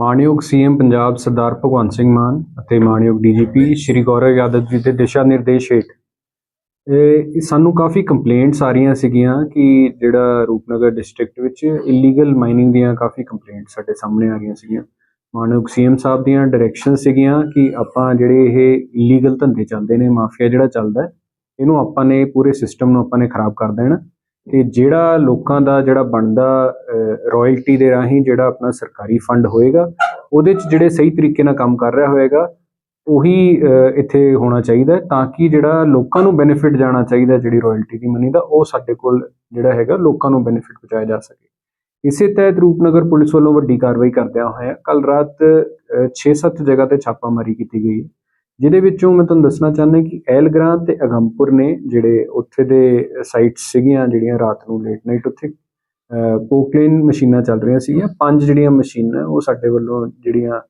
ਮਾਨਯੋਗ ਸੀਐਮ ਪੰਜਾਬ ਸਰਦਾਰ ਭਗਵੰਤ ਸਿੰਘ ਮਾਨ ਅਤੇ ਮਾਨਯੋਗ ਡੀਜੀਪੀ ਸ਼੍ਰੀ ਗੌਰਵ ਯਾਦਵ ਜੀ ਦੇ ਦਿਸ਼ਾ ਨਿਰਦੇਸ਼ ਹੇਠ। ਇਹ ਸਾਨੂੰ ਕਾਫੀ ਕੰਪਲੇਂਟਸ ਆ ਰਹੀਆਂ ਸੀਗੀਆਂ ਕਿ ਜਿਹੜਾ ਰੂਪਨਗਰ ਡਿਸਟ੍ਰਿਕਟ ਵਿੱਚ ਇਲੀਗਲ ਮਾਈਨਿੰਗ ਦੀਆਂ ਕਾਫੀ ਕੰਪਲੇਂਟਸ ਸਾਡੇ ਸਾਹਮਣੇ ਆ ਰਹੀਆਂ ਸੀਗੀਆਂ। ਮਾਨਯੋਗ ਸੀਐਮ ਸਾਹਿਬ ਦੀਆਂ ਡਾਇਰੈਕਸ਼ਨ ਸੀਗੀਆਂ ਕਿ ਆਪਾਂ ਜਿਹੜੇ ਇਹ ਇਲੀਗਲ ਧੰਦੇ ਚੱਲਦੇ ਨੇ, ਮਾਫੀਆ ਜਿਹੜਾ ਚੱਲਦਾ ਇਹਨੂੰ ਆਪਾਂ ਨੇ ਪੂਰੇ ਸਿਸਟਮ ਨੂੰ ਆਪਾਂ ਨੇ ਖਰਾਬ ਕਰ ਦੇਣਾ। ਤੇ ਜਿਹੜਾ ਲੋਕਾਂ ਦਾ ਜਿਹੜਾ ਬਣਦਾ ਰਾਇਲਟੀ ਦੇ ਰਾਹੀਂ ਜਿਹੜਾ ਆਪਣਾ ਸਰਕਾਰੀ ਫੰਡ ਹੋਏਗਾ, ਉਹਦੇ 'ਚ ਜਿਹੜੇ ਸਹੀ ਤਰੀਕੇ ਨਾਲ ਕੰਮ ਕਰ ਰਿਹਾ ਹੋਏਗਾ, ਉਹੀ ਇੱਥੇ ਹੋਣਾ ਚਾਹੀਦਾ ਤਾਂ ਕਿ ਜਿਹੜਾ ਲੋਕਾਂ ਨੂੰ ਬੈਨੀਫਿਟ ਜਾਣਾ ਚਾਹੀਦਾ ਜਿਹੜੀ ਰਾਇਲਟੀ ਦੀ ਮਨੀ ਦਾ, ਉਹ ਸਾਡੇ ਕੋਲ ਜਿਹੜਾ ਹੈਗਾ ਲੋਕਾਂ ਨੂੰ ਬੈਨੀਫਿਟ ਪਹੁੰਚਾਇਆ ਜਾ ਸਕੇ। ਇਸੇ ਤਹਿਤ ਰੂਪਨਗਰ ਪੁਲਿਸ ਵੱਲੋਂ ਵੱਡੀ ਕਾਰਵਾਈ ਕਰਦਿਆਂ ਹੋਇਆ ਕੱਲ ਰਾਤ 6-7 ਜਗ੍ਹਾ ਤੇ ਛਾਪਾਮਾਰੀ ਕੀਤੀ ਗਈ ਜਿਹਦੇ ਵਿੱਚੋਂ ਮੈਂ ਤੁਹਾਨੂੰ ਦੱਸਣਾ ਚਾਹੁੰਦਾ ਕਿ ਐਲਗ੍ਰਾਂ ਤੇ ਅਗੰਪੁਰ ਨੇ ਜਿਹੜੇ ਉੱਥੇ ਦੇ ਸਾਈਟਸ ਸੀਗੀਆਂ ਜਿਹੜੀਆਂ ਰਾਤ ਨੂੰ ਲੇਟ ਨਾਈਟ ਉੱਥੇ ਪੋਕਲੇਨ ਮਸ਼ੀਨਾਂ ਚੱਲ ਰਹੀਆਂ ਸੀਗੀਆਂ। ਪੰਜ ਜਿਹੜੀਆਂ ਮਸ਼ੀਨਾਂ ਉਹ ਸਾਡੇ ਵੱਲੋਂ ਜਿਹੜੀਆਂ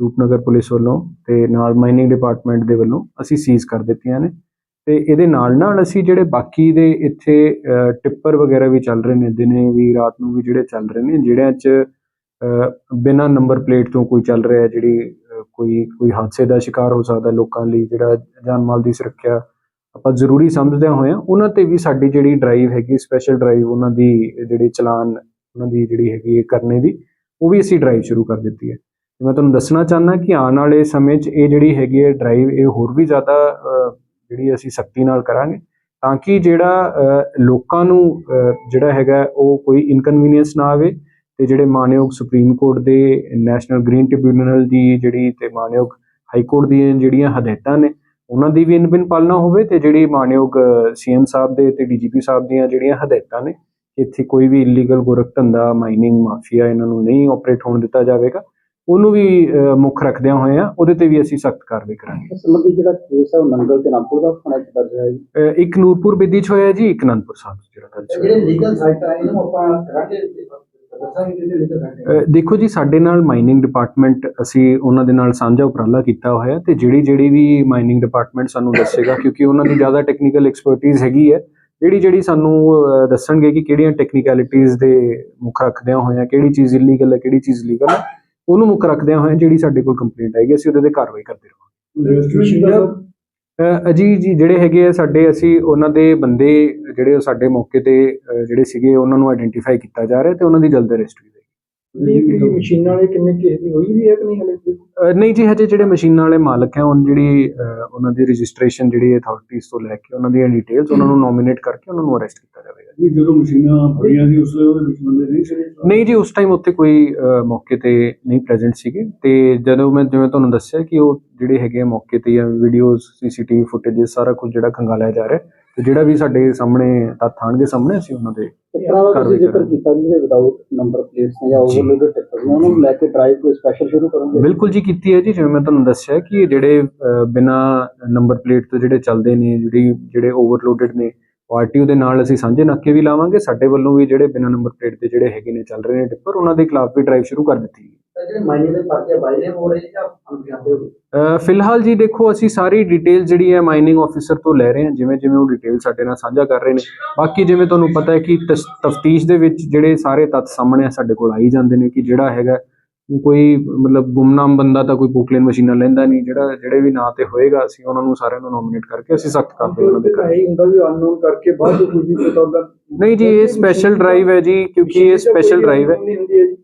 ਰੂਪਨਗਰ ਪੁਲਿਸ ਵੱਲੋਂ ਤੇ ਨਾਲ ਮਾਈਨਿੰਗ ਡਿਪਾਰਟਮੈਂਟ ਦੇ ਵੱਲੋਂ ਅਸੀਂ ਸੀਜ਼ ਕਰ ਦਿੱਤੀਆਂ ਨੇ। ਤੇ ਇਹਦੇ ਨਾਲ ਨਾਲ ਅਸੀਂ ਜਿਹੜੇ ਬਾਕੀ ਦੇ ਇੱਥੇ ਟਿੱਪਰ ਵਗੈਰਾ ਵੀ ਚੱਲ ਰਹੇ ਨੇ ਦਿਨੇ ਵੀ ਰਾਤ ਨੂੰ ਵੀ ਜਿਹੜੇ ਚੱਲ ਰਹੇ ਨੇ ਜਿਹੜਿਆਂ 'ਚ ਅਹ, ਬਿਨਾਂ ਨੰਬਰ ਪਲੇਟ ਤੋਂ ਕੋਈ ਚੱਲ ਰਿਹਾ ਜਿਹੜੀ ਕੋਈ ਕੋਈ ਹਾਦਸੇ ਦਾ ਸ਼ਿਕਾਰ ਹੋ ਸਕਦਾ ਲੋਕਾਂ ਲਈ, ਜਿਹੜਾ ਜਾਨ ਮਾਲ ਦੀ ਸੁਰੱਖਿਆ ਆਪਾਂ ਜ਼ਰੂਰੀ ਸਮਝਦਿਆਂ ਹੋਇਆਂ, ਉਹਨਾਂ ਤੇ ਵੀ ਸਾਡੀ ਜਿਹੜੀ ਡਰਾਈਵ ਹੈਗੀ ਸਪੈਸ਼ਲ ਡਰਾਈਵ ਉਹਨਾਂ ਦੀ ਜਿਹੜੀ ਚਲਾਨ, ਉਹਨਾਂ ਦੀ ਜਿਹੜੀ ਹੈਗੀ ਹੈ ਕਰਨੇ ਦੀ, ਉਹ ਵੀ ਅਸੀਂ ਡਰਾਈਵ ਸ਼ੁਰੂ ਕਰ ਦਿੱਤੀ ਹੈ। ਮੈਂ ਤੁਹਾਨੂੰ ਦੱਸਣਾ ਚਾਹੁੰਦਾ ਕਿ ਆਉਣ ਵਾਲੇ ਸਮੇਂ 'ਚ ਇਹ ਜਿਹੜੀ ਹੈਗੀ ਹੈ ਡਰਾਈਵ ਇਹ ਹੋਰ ਵੀ ਜ਼ਿਆਦਾ ਜਿਹੜੀ ਅਸੀਂ ਸਖਤੀ ਨਾਲ ਕਰਾਂਗੇ ਤਾਂ ਕਿ ਜਿਹੜਾ ਲੋਕਾਂ ਨੂੰ ਜਿਹੜਾ ਹੈਗਾ ਉਹ ਕੋਈ ਇਨਕਨਵੀਨੀਅੰਸ ਨਾ ਆਵੇ ਤੇ ਜਿਹੜੇ ਮਾਨਯੋਗ ਸੁਪਰੀਮ ਕੋਰਟ ਦੇ ਨੈਸ਼ਨਲ ਗ੍ਰੀਨ ਟ੍ਰਿਬਿਊਨਲ ਦੀ ਜਿਹੜੀ ਤੇ ਮਾਨਯੋਗ ਹਾਈ ਕੋਰਟ ਦੀਆਂ ਜਿਹੜੀਆਂ ਹਦਾਇਤਾਂ ਨੇ ਉਹਨਾਂ ਦੀ ਵੀ ਇਨਬਿਨ ਪਾਲਣਾ ਹੋਵੇ ਤੇ ਜਿਹੜੀ ਮਾਨਯੋਗ ਸੀਐਮ ਸਾਹਿਬ ਦੇ ਤੇ ਡੀਜੀਪੀ ਸਾਹਿਬ ਦੀਆਂ ਜਿਹੜੀਆਂ ਹਦਾਇਤਾਂ ਨੇ ਇੱਥੇ ਕੋਈ ਵੀ ਇਲੀਗਲ ਗੋਰਖ ਧੰਦਾ ਮਾਈਨਿੰਗ ਮਾਫੀਆ ਇਹਨਾਂ ਨੂੰ ਨਹੀਂ ਆਪਰੇਟ ਹੋਣ ਦਿੱਤਾ ਜਾਵੇਗਾ ਉਹਨੂੰ ਵੀ ਮੁੱਖ ਰੱਖਦਿਆਂ ਹੋਏ ਆ ਉਹਦੇ ਤੇ ਵੀ ਅਸੀਂ ਸਖਤ ਕਾਰਵਾਈ ਕਰਾਂਗੇ। ਇਸ ਸੰਬੰਧੀ ਜਿਹੜਾ ਕੇਸ ਹੈ ਉਹ ਨੰਗਲ ਤੇ ਨਾਗਪੁਰ ਦਾ ਥਾਣੇ 'ਚ ਦਰਜ ਹੈ ਜੀ। ਇੱਕ ਨੂਰਪੁਰ ਬੇਦੀ ਚ ਹੋਇਆ ਜੀ ਇੱਕ ਅਨੰਦਪੁਰ ਸਾਹਿਬ ਜਿਹੜਾ ਦਰਜ ਹੋਇਆ ਜਿਹੜੇ ਲੀਗਲ ਸਾਈਟ ਆ ਇਹਨਾਂ ਆਪਾਂ ਕਰਾਂਗੇ। ਦੇਖੋ ਜੀ ਸਾਡੇ ਨਾਲ ਮਾਈਨਿੰਗ ਡਿਪਾਰਟਮੈਂਟ ਅਸੀਂ ਉਹਨਾਂ ਦੇ ਨਾਲ ਸਾਂਝਾ ਉਪਰਾਲਾ ਕੀਤਾ ਹੋਇਆ ਤੇ ਜਿਹੜੀ ਜਿਹੜੀ ਵੀ ਮਾਈਨਿੰਗ ਡਿਪਾਰਟਮੈਂਟ ਸਾਨੂੰ ਦੱਸੇਗਾ ਕਿਉਂਕਿ ਉਹਨਾਂ ਦੀ ਜ਼ਿਆਦਾ ਟੈਕਨੀਕਲ ਐਕਸਪਰਟਿਜ਼ ਹੈਗੀ ਹੈ ਜਿਹੜੀ ਜਿਹੜੀ ਸਾਨੂੰ ਦੱਸਣਗੇ ਕਿ ਕਿਹੜੀਆਂ ਟੈਕਨੀਕੈਲਿਟੀਜ਼ ਦੇ ਮੁੱਖ ਰੱਖਦਿਆਂ ਹੋਇਆ ਕਿਹੜੀ ਚੀਜ਼ ਇਲੀਗਲ ਹੈ ਕਿਹੜੀ ਚੀਜ਼ ਲੀਗਲ ਹੈ ਉਹਨੂੰ ਮੁੱਖ ਰੱਖਦਿਆਂ ਹੋਇਆ ਜਿਹੜੀ ਸਾਡੇ ਕੋਲ ਕੰਪਲੇਂਟ ਆਏਗੀ ਅਸੀਂ ਉਹਦੇ ਤੇ ਕਾਰਵਾਈ ਕਰਦੇ ਰਹਾਂਗੇ। ਅਜੀ ਜੀ ਜਿਹੜੇ ਹੈਗੇ ਆ ਸਾਡੇ ਅਸੀਂ ਉਹਨਾਂ ਦੇ ਬੰਦੇ ਜਿਹੜੇ ਸਾਡੇ ਮੌਕੇ ਤੇ ਜਿਹੜੇ ਸੀਗੇ ਉਹਨਾਂ ਨੂੰ ਆਇਡੈਂਟੀਫਾਈ ਕੀਤਾ ਜਾ ਰਿਹਾ ਤੇ ਉਹਨਾਂ ਦੀ ਜਲਦ ਅਰੈਸਟ ਵੀ ਹੋਏਗੀ ਮਸ਼ੀਨਾਂ ਵਾਲੇ ਕਿੰਨੇ ਕੇਸ ਦੀ ਹੋਈ ਵੀ ਹੈ ਕਿ ਨਹੀਂ ਹਲੇ? ਨਹੀਂ ਜੀ ਹਜੇ ਜਿਹੜੇ ਮਸ਼ੀਨਾਂ ਵਾਲੇ ਮਾਲਕ ਹੈ ਉਹਨਾਂ ਜਿਹੜੀ ਅਹ, ਉਹਨਾਂ ਦੀ ਰਜਿਸਟ੍ਰੇਸ਼ਨ ਜਿਹੜੀ ਅਥਾਰਟੀਜ਼ ਤੋਂ ਲੈ ਕੇ ਉਹਨਾਂ ਦੀਆਂ ਡਿਟੇਲਸ ਉਹਨਾਂ ਨੂੰ ਨੋਮੀਨੇਟ ਕਰਕੇ ਉਹਨਾਂ ਨੂੰ ਅਰੈਸਟ ਕੀਤਾ ਜਾਵੇਗਾ ਇਹ ਜਦੋਂ ਮਸ਼ੀਨਾਂ ਫੜੀਆਂ ਸੀ ਉਸ ਵੇਲੇ ਉਹਦੇ ਵਿੱਚ ਬੰਦੇ ਨਹੀਂ ਸੀਗੇ ਨਹੀਂ ਜੀ ਉਸ ਟਾਈਮ ਉੱਥੇ ਕੋਈ ਮੌਕੇ ਤੇ ਨਹੀਂ ਪ੍ਰੈਜ਼ੈਂਟ ਸੀਗੇ। ਤੇ ਜਦੋਂ ਮੈਂ ਜਿਵੇਂ ਤੁਹਾਨੂੰ ਦੱਸਿਆ ਕਿ ਉਹ ਜਿਹੜੇ ਹੈਗੇ ਆ ਮੌਕੇ ਤੇ ਜਾਂ ਵੀਡੀਓਜ਼ ਸੀਸੀਟੀਵੀ ਫੁਟੇਜ ਸਾਰਾ ਕੁਝ ਜਿਹੜਾ ਖੰਗਾਲਿਆ ਜਾ ਰਿਹਾ ਤੇ ਜਿਹੜਾ ਵੀ ਸਾਡੇ ਸਾਹਮਣੇ ਤੱਥ ਆਉਣਗੇ ਸਾਹਮਣੇ ਅਸੀਂ ਉਹਨਾਂ ਦੇ ਇਸ ਤਰ੍ਹਾਂ ਦਾ ਕਾਰਵਾਈ ਤੁਸੀਂ ਜ਼ਿਕਰ ਕਰਾਂਗੇ। ਕੀਤਾ ਜਿਹੜੇ ਵਿਦਆਊਟ ਨੰਬਰ ਪਲੇਟਸ ਨੇ ਜਾਂ ਜੀ। ਓਵਰਲੋਡਡ ਟਿੱਪਰ ਨੇ ਉਹਨਾਂ ਨੂੰ ਲੈ ਕੇ ਡਰਾਈਵ ਕੋਈ ਸਪੈਸ਼ਲ ਸ਼ੁਰੂ ਕਰੋਗੇ ਬਿਲਕੁਲ ਜੀ ਕੀਤੀ ਹੈ ਜੀ ਜਿਵੇਂ ਮੈਂ ਤੁਹਾਨੂੰ ਦੱਸਿਆ ਕਿ ਜਿਹੜੇ ਬਿਨਾਂ ਨੰਬਰ ਪਲੇਟ ਤੋਂ ਜਿਹੜੇ ਚੱਲਦੇ ਨੇ ਜਿਹੜੀ ਜਿਹੜੇ ਓਵਰਲੋਡਡ ਨੇ ਆਰਟੀਓ ਦੇ ਨਾਲ ਅਸੀਂ ਸਾਂਝੇ ਨਾਕੇ ਵੀ ਲਾਵਾਂਗੇ ਸਾਡੇ ਵੱਲੋਂ ਵੀ ਜਿਹੜੇ ਬਿਨਾਂ ਨੰਬਰ ਪਲੇਟ ਤੇ ਜਿਹੜੇ ਹੈਗੇ ਨੇ ਚੱਲ ਰਹੇ ਨੇ ਟਿੱਪਰ ਉਹਨਾਂ ਦੇ ਖਿਲਾਫ ਵੀ ਡਰਾਈਵ ਸ਼ੁਰੂ ਕਰ ਦਿੱਤੀ ਜਿਹੜੇ ਮਾਈਨਿੰਗ ਦੇ ਪਰਚੇ ਬਾਈਲੇ ਹੋ ਰਹੇ ਜਾਂ ਅਣਜਾਣਦੇ ਹੋ? ਅਹ ਫਿਲਹਾਲ ਜੀ ਦੇਖੋ, ਅਸੀਂ ਸਾਰੀ ਡਿਟੇਲ ਜਿਹੜੀ ਹੈ ਮਾਈਨਿੰਗ ਆਫੀਸਰ ਤੋਂ ਲੈ ਰਹੇ ਹਾਂ। ਜਿਵੇਂ ਜਿਵੇਂ ਉਹ ਡਿਟੇਲ ਸਾਡੇ ਨਾਲ ਸਾਂਝਾ ਕਰ ਰਹੇ ਨੇ। ਬਾਕੀ ਜਿਵੇਂ ਤੁਹਾਨੂੰ ਪਤਾ ਹੈ ਕਿ ਤਫਤੀਸ਼ ਦੇ ਵਿੱਚ ਜਿਹੜੇ ਸਾਰੇ ਤੱਥ ਸਾਹਮਣੇ ਸਾਡੇ ਕੋਲ ਆਈ ਜਾਂਦੇ ਨੇ ਕਿ ਜਿਹੜਾ ਹੈਗਾ ਕੋਈ ਮਤਲਬ ਗੁੰਮਨਾਮ ਬੰਦਾ ਤਾਂ ਕੋਈ ਬੁਕਲੇਨ ਮਸ਼ੀਨਾਂ ਲੈਂਦਾ ਨਹੀਂ ਜਿਹੜਾ ਜਿਹੜੇ ਵੀ ਨਾਂ ਤੇ ਹੋਏਗਾ ਅਸੀਂ ਉਹਨਾਂ ਨੂੰ ਸਾਰਿਆਂ ਨੂੰ ਨੋਮੀਨੇਟ ਕਰਕੇ ਅਸੀਂ ਸਖਤ ਕਾਰਵਾਈ ਉਹਨਾਂ ਦੇ ਕਰਾਂਗੇ ਹੁੰਦਾ ਵੀ ਅਨਨੋਨ ਕਰਕੇ ਬਾਅਦ ਵਿੱਚ ਕੁਝ ਪਤਾ ਹੁੰਦਾ। ਨਹੀਂ ਜੀ ਇਹ ਸਪੈਸ਼ਲ ਡਰਾਈਵ ਹੈ ਜੀ ਕਿਉਂਕਿ ਇਹ ਸਪੈਸ਼ਲ ਡਰਾਈਵ ਹੈ।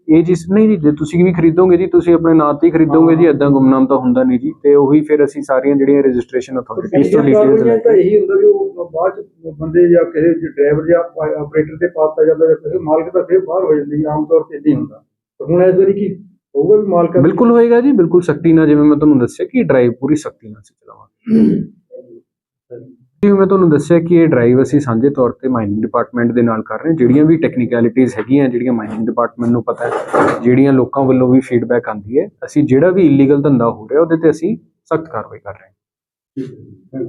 ਇਹ ਜੀ ਨਹੀਂ ਜੀ ਜੇ ਤੁਸੀਂ ਵੀ ਖਰੀਦੋਗੇ ਜੀ ਤੁਸੀਂ ਆਪਣੇ ਨਾਂ ਤੇ ਖਰੀਦੋਗੇ ਜੀ ਐਦਾਂ ਗੁੰਮਨਾਮ ਤਾਂ ਹੁੰਦਾ ਨਹੀਂ ਜੀ ਤੇ ਉਹੀ ਫਿਰ ਅਸੀਂ ਸਾਰੀਆਂ ਜਿਹੜੀਆਂ ਰਜਿਸਟ੍ਰੇਸ਼ਨ ਅਥਾਰਟੀਜ਼ ਤੋਂ ਡਿਟੇਲਸ ਲੈ ਤਾਂ ਕੇ ਇਹੀ ਹੁੰਦਾ ਵੀ ਉਹ ਬਾਅਦ ਚ ਬੰਦੇ ਜਾਂ ਕਿਸੇ ਡਰਾਈਵਰ ਜਾਂ ਆਪਰੇਟਰ ਤੇ ਪਾਤਾ ਜਾਂਦਾ ਜਾਂ ਕਿਸੇ ਮਾਲਕ ਦਾ ਫਿਰ ਬਾਹਰ ਹੋ ਜਾਂਦੀ ਆਮ ਤੌਰ ਤੇ ਇਦਾਂ ਹੁੰਦਾ। ਹੁਣ ਇਸ ਵਾਰੀ ਕੀ ਹੋਊਗਾ ਵੀ ਮਾਲਕ ਬਿਲਕੁਲ ਹੋਏਗਾ ਜੀ ਬਿਲਕੁਲ ਸਖਤੀ ਨਾਲ ਜਿਵੇਂ ਮੈਂ ਤੁਹਾਨੂੰ ਦੱਸਿਆ ਕਿ ਡਰਾਈਵ ਪੂਰੀ ਸਖਤੀ ਨਾਲ ਅਸੀਂ ਚਲਾਵਾਂਗੇ ਜਿਵੇਂ ਮੈਂ ਤੁਹਾਨੂੰ ਦੱਸਿਆ ਕਿ ਇਹ ਡਰਾਈਵ ਅਸੀਂ ਸਾਂਝੇ ਤੌਰ ਤੇ ਮਾਈਨਿੰਗ ਡਿਪਾਰਟਮੈਂਟ ਦੇ ਨਾਲ ਕਰ ਰਹੇ ਹਾਂ ਜਿਹੜੀਆਂ ਵੀ ਟੈਕਨੀਕੈਲਿਟੀਜ਼ ਹੈਗੀਆਂ ਜਿਹੜੀਆਂ ਮਾਈਨਿੰਗ ਡਿਪਾਰਟਮੈਂਟ ਨੂੰ ਪਤਾ ਹੈ ਜਿਹੜੀਆਂ ਲੋਕਾਂ ਵੱਲੋਂ ਵੀ ਫੀਡਬੈਕ ਆਉਂਦੀ ਹੈ ਅਸੀਂ ਜਿਹੜਾ ਵੀ ਇਲੀਗਲ ਧੰਦਾ ਹੋ ਰਿਹਾ ਉਹਦੇ ਤੇ ਅਸੀਂ ਸਖਤ ਕਾਰਵਾਈ ਕਰ ਰਹੇ ਹਾਂ.